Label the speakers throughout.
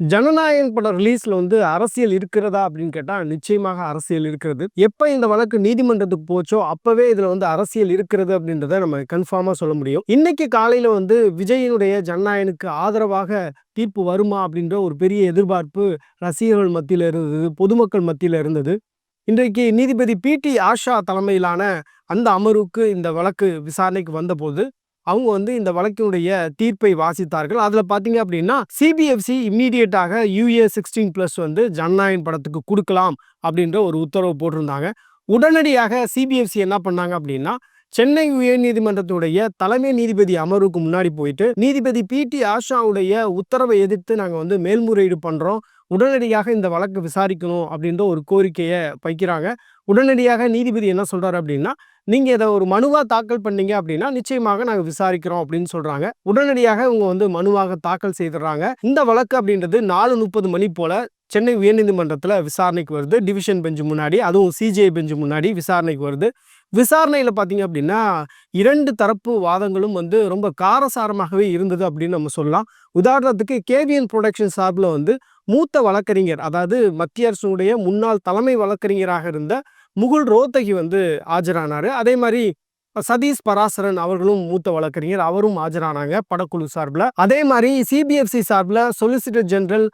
Speaker 1: ஜனநாயகன் படம் ரிலீஸ்ல வந்து அரசியல் இருக்கிறதா அப்படின்னு கேட்டா நிச்சயமாக அரசியல் இருக்கிறது. எப்ப இந்த வழக்கு நீதிமன்றத்துக்கு போச்சோ அப்பவே இதுல வந்து அரசியல் இருக்கிறது அப்படின்றத நம்ம கன்ஃபார்மா சொல்ல முடியும். இன்னைக்கு காலையில வந்து விஜயனுடைய ஜனநாயகனுக்கு ஆதரவாக தீர்ப்பு வருமா அப்படின்ற ஒரு பெரிய எதிர்பார்ப்பு ரசிகர்கள் மத்தியில இருந்தது பொதுமக்கள் மத்தியில இருந்தது. இன்றைக்கு நீதிபதி பி டி ஆஷா தலைமையிலான அந்த அமர்வுக்கு இந்த வழக்கு விசாரணைக்கு வந்தபோது அவங்க வந்து இந்த வழக்கினுடைய தீர்ப்பை வாசித்தார்கள். அதில் பார்த்தீங்க அப்படின்னா சிபிஎஃப்சி இம்மீடியட்டாக யூஏ சிக்ஸ்டீன் ப்ளஸ் வந்து ஜனநாயகன் படத்துக்கு கொடுக்கலாம் அப்படின்ற ஒரு உத்தரவு போட்டிருந்தாங்க. உடனடியாக சிபிஎஃப்சி என்ன பண்ணாங்க அப்படின்னா சென்னை உயர்நீதிமன்றத்துடைய தலைமை நீதிபதி அமர்வுக்கு முன்னாடி போயிட்டு நீதிபதி பி. டி. ஆஷாவுடைய உத்தரவை எதிர்த்து நாங்கள் வந்து மேல்முறையீடு பண்ணுறோம் உடனடியாக இந்த வழக்கு விசாரிக்கணும் அப்படின்ற ஒரு கோரிக்கையை வைக்கிறாங்க. உடனடியாக நீதிபதி என்ன சொல்கிறாரு அப்படின்னா நீங்கள் இதை ஒரு மனுவாக தாக்கல் பண்ணீங்க அப்படின்னா நிச்சயமாக நாங்கள் விசாரிக்கிறோம் அப்படின்னு சொல்கிறாங்க உடனடியாக இவங்க வந்து மனுவாக தாக்கல் செய்துடுறாங்க. இந்த வழக்கு அப்படின்றது நாலு முப்பது மணி போல் சென்னை உயர்நீதிமன்றத்தில் விசாரணைக்கு வருது. டிவிஷன் பெஞ்சு முன்னாடி அதுவும் சிஜிஐ பெஞ்சு முன்னாடி விசாரணைக்கு வருது. விசாரணையில் பார்த்தீங்க அப்படின்னா இரண்டு தரப்பு வாதங்களும் வந்து ரொம்ப காரசாரமாகவே இருந்தது அப்படின்னு நம்ம சொல்லலாம். உதாரணத்துக்கு கேவிஎன் ப்ரொடக்ஷன் சார்பில் வந்து மூத்த வழக்கறிஞர் அதாவது மத்திய அரசுடைய முன்னாள் தலைமை வழக்கறிஞராக இருந்த முகுல் ரோத்தகி வந்து ஆஜரானார். அதே மாதிரி சதீஷ் பராசரன் அவர்களும் மூத்த வழக்கறிஞர். அவரும் ஆஜரானாங்க படக்குழு சார்பில். அதே மாதிரி சிபிஎஃப்சி சார்பில் சொலிசிட்டர் ஜெனரல்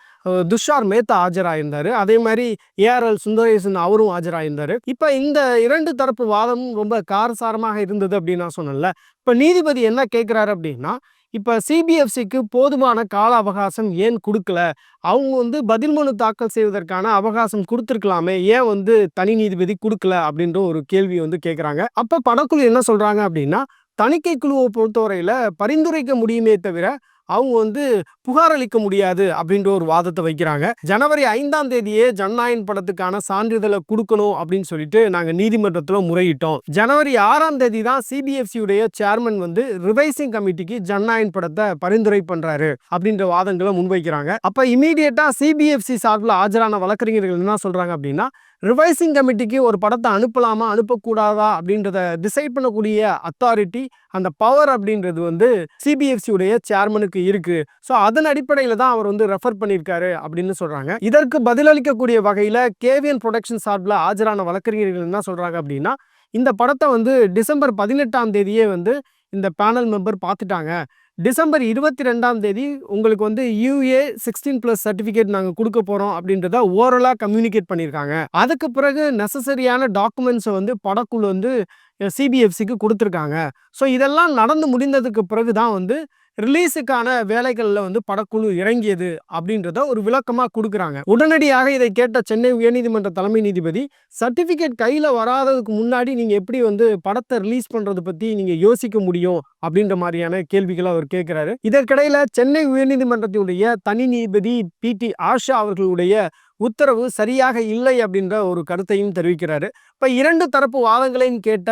Speaker 1: துஷார் மேத்தா ஆஜராயிருந்தார். அதே மாதிரி ஏஆர்எல் சுந்தரேசன் அவரும் ஆஜராயிருந்தார். இப்போ இந்த இரண்டு தரப்பு வாதமும் ரொம்ப காரசாரமாக இருந்தது அப்படின்னு நான் சொன்னேன்ல. இப்போ நீதிபதி என்ன கேட்குறாரு அப்படின்னா இப்போ சிபிஎஃப்சிக்கு போதுமான கால அவகாசம் ஏன் கொடுக்கல? அவங்க வந்து பதில் மனு தாக்கல் செய்வதற்கான அவகாசம் கொடுத்துருக்கலாமே. ஏன் வந்து தனி நீதிபதி கொடுக்கல அப்படின்ற ஒரு கேள்வி வந்து கேட்குறாங்க அப்போ படக்குழு என்ன சொல்கிறாங்க அப்படின்னா தணிக்கை குழுவை பொறுத்தவரையில் பரிந்துரைக்க முடியுமே தவிர அவங்க வந்து புகார் அளிக்க முடியாது அப்படின்ற ஒரு வாதத்தை வைக்கிறாங்க. ஜனவரி ஐந்தாம் தேதியே ஜனநாயகன் படத்துக்கான சான்றிதழை கொடுக்கணும் அப்படின்னு சொல்லிட்டு நாங்கள் நீதிமன்றத்தில் முறையிட்டோம். ஜனவரி ஆறாம் தேதி தான் சிபிஎஃப்சியுடைய சேர்மன் வந்து ரிவைசிங் கமிட்டிக்கு ஜனநாயகன் படத்தை பரிந்துரை பண்றாரு அப்படின்ற வாதங்களை முன்வைக்கிறாங்க. அப்ப இமீடியட்டா சிபிஎஃப்சி சார்பில் ஆஜரான வழக்கறிஞர்கள் என்ன சொல்றாங்க அப்படின்னா ரிவைசிங் கமிட்டிக்கு ஒரு படத்தை அனுப்பலாமா அனுப்பக்கூடாதா அப்படின்றத டிசைட் பண்ணக்கூடிய அத்தாரிட்டி அந்த பவர் அப்படின்றது வந்து சிபிஎஃப்சியுடைய சேர்மனுக்கு இருக்கு. ஸோ அதன் அடிப்படையில் தான் அவர் வந்து ரெஃபர் பண்ணியிருக்காரு அப்படின்னு சொல்றாங்க. இதற்கு பதிலளிக்கக்கூடிய வகையில் கேவிஎன் ப்ரொடக்ஷன் சார்பில் ஆஜரான வழக்கறிஞர்கள் என்ன சொல்றாங்க அப்படின்னா இந்த படத்தை வந்து டிசம்பர் பதினெட்டாம் தேதியே வந்து இந்த பேனல் மெம்பர் பார்த்துட்டாங்க. டிசம்பர் இருபத்தி ரெண்டாம் தேதி உங்களுக்கு வந்து யூஏ சிக்ஸ்டீன் ப்ளஸ் சர்டிஃபிகேட் நாங்கள் கொடுக்க போகிறோம் அப்படின்றத ஓரலாக கம்யூனிகேட் பண்ணியிருக்காங்க. அதுக்கு பிறகு நெசசரியான டாக்குமெண்ட்ஸை வந்து படக்குழு வந்து சிபிஎஃப்சிக்கு கொடுத்துருக்காங்க. ஸோ இதெல்லாம் நடந்து முடிந்ததுக்கு பிறகு தான் வந்து ரிலீஸுக்கான வேலைகளில் வந்து படக்குழு இறங்கியது அப்படின்றத ஒரு விளக்கமாக கொடுக்குறாங்க. உடனடியாக இதை கேட்ட சென்னை உயர்நீதிமன்ற தலைமை நீதிபதி சர்டிஃபிகேட் கையில் வராததுக்கு முன்னாடி நீங்கள் எப்படி வந்து படத்தை ரிலீஸ் பண்ணுறது பற்றி நீங்கள் யோசிக்க முடியும்? அப்படின்ற மாதிரியான கேள்விகளை அவர் கேட்குறாரு இதற்கிடையில் சென்னை உயர்நீதிமன்றத்தினுடைய தனி நீதிபதி பி. டி. ஆஷா அவர்களுடைய உத்தரவு சரியாக இல்லை அப்படின்ற ஒரு கருத்தையும் தெரிவிக்கிறாரு. இப்போ இரண்டு தரப்பு வாதங்களையும் கேட்ட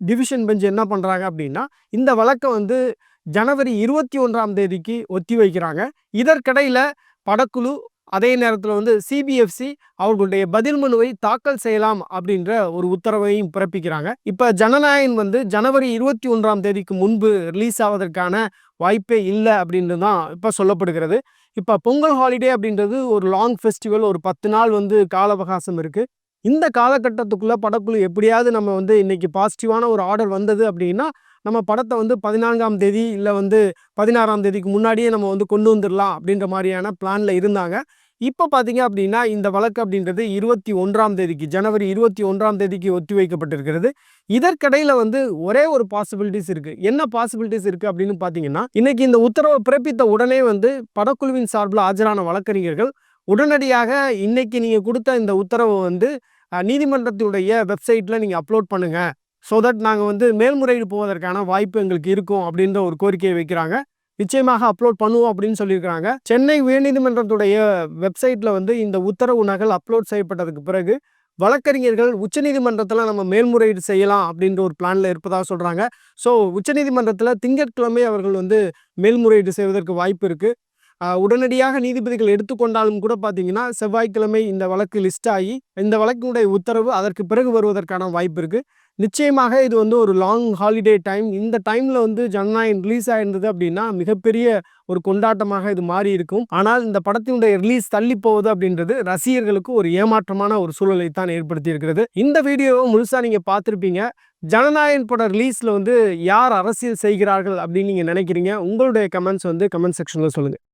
Speaker 1: டிவிஷன் பெஞ்ச் என்ன பண்ணுறாங்க அப்படின்னா இந்த வழக்கை வந்து ஜனவரி இருபத்தி ஒன்றாம் தேதிக்கு ஒத்தி வைக்கிறாங்க. இதற்கிடையில் படக்குழு அதே நேரத்தில் வந்து சிபிஎஃப்சி அவர்களுடைய பதில் மனுவை தாக்கல் செய்யலாம் அப்படின்ற ஒரு உத்தரவையும் பிறப்பிக்கிறாங்க. இப்போ ஜனநாயகன் வந்து ஜனவரி இருபத்தி ஒன்றாம் தேதிக்கு முன்பு ரிலீஸ் ஆவதற்கான வாய்ப்பே இல்லை அப்படின்னு தான் இப்போ சொல்லப்படுகிறது. இப்போ பொங்கல் ஹாலிடே அப்படின்றது ஒரு லாங் ஃபெஸ்டிவல் ஒரு பத்து நாள் வந்து கால அவகாசம் இருக்குது இந்த காலகட்டத்துக்குள்ளே படக்குழு எப்படியாவது நம்ம வந்து இன்னைக்கு பாசிட்டிவான ஒரு ஆர்டர் வந்தது அப்படின்னா நம்ம படத்தை வந்து பதினான்காம் தேதி இல்லை வந்து பதினாறாம் தேதிக்கு முன்னாடியே நம்ம வந்து கொண்டு வந்துடலாம் அப்படின்ற மாதிரியான பிளானில் இருந்தாங்க. இப்போ பார்த்தீங்க அப்படின்னா இந்த வழக்கு அப்படின்றது இருபத்தி ஒன்றாம் தேதிக்கு ஜனவரி இருபத்தி ஒன்றாம் தேதிக்கு ஒத்தி வைக்கப்பட்டிருக்கிறது. இதற்கிடையில் வந்து ஒரே ஒரு பாசிபிலிட்டிஸ் இருக்குது என்ன பாசிபிலிட்டிஸ் இருக்குது அப்படின்னு பார்த்தீங்கன்னா இன்னைக்கு இந்த உத்தரவை பிறப்பித்த உடனே வந்து படக்குழுவின் சார்பில் ஆஜரான வழக்கறிஞர்கள் உடனடியாக இன்னைக்கு நீங்கள் கொடுத்த இந்த உத்தரவை வந்து நீதிமன்றத்துடைய வெப்சைட்டில் நீங்கள் அப்லோட் பண்ணுங்கள் ஸோ தட் நாங்கள் வந்து மேல்முறையீடு போவதற்கான வாய்ப்பு எங்களுக்கு இருக்கும் அப்படின்ற ஒரு கோரிக்கையை வைக்கிறாங்க. நிச்சயமாக அப்லோட் பண்ணுவோம் அப்படின்னு சொல்லியிருக்கிறாங்க. சென்னை உயர்நீதிமன்றத்துடைய வெப்சைட்டில் வந்து இந்த உத்தரவு நகல் அப்லோட் செய்யப்பட்டதுக்கு பிறகு வழக்கறிஞர்கள் உச்சநீதிமன்றத்தில் நம்ம மேல்முறையீடு செய்யலாம் அப்படின்ற ஒரு பிளானில் இருப்பதாக சொல்கிறாங்க ஸோ உச்சநீதிமன்றத்தில் திங்கட்கிழமை அவர்கள் வந்து மேல்முறையீடு செய்வதற்கு வாய்ப்பு இருக்குது உடனடியாக நீதிபதிகள் எடுத்துக்கொண்டாலும் கூட பார்த்தீங்கன்னா செவ்வாய்க்கிழமை இந்த வழக்கு லிஸ்ட் ஆகி இந்த வழக்கினுடைய உத்தரவு அதற்கு பிறகு வருவதற்கான வாய்ப்பு இருக்குது நிச்சயமாக இது வந்து ஒரு லாங் ஹாலிடே டைம் இந்த டைமில் வந்து ஜனநாயகம் ரிலீஸ் ஆயிருந்தது அப்படின்னா மிகப்பெரிய ஒரு கொண்டாட்டமாக இது மாறி இருக்கும். ஆனால் இந்த படத்தினுடைய ரிலீஸ் தள்ளி போவது அப்படின்றது ரசிகர்களுக்கு ஒரு ஏமாற்றமான ஒரு சூழலை தான் ஏற்படுத்தி இருக்கிறது. இந்த வீடியோவை முழுசாக நீங்கள் பார்த்துருப்பீங்க. ஜனநாயகன் பட ரிலீஸில் வந்து யார் அரசியல் செய்கிறார்கள் அப்படின்னு நீங்கள் நினைக்கிறீங்க? உங்களுடைய கமெண்ட்ஸ் வந்து கமெண்ட் செக்ஷனில் சொல்லுங்கள்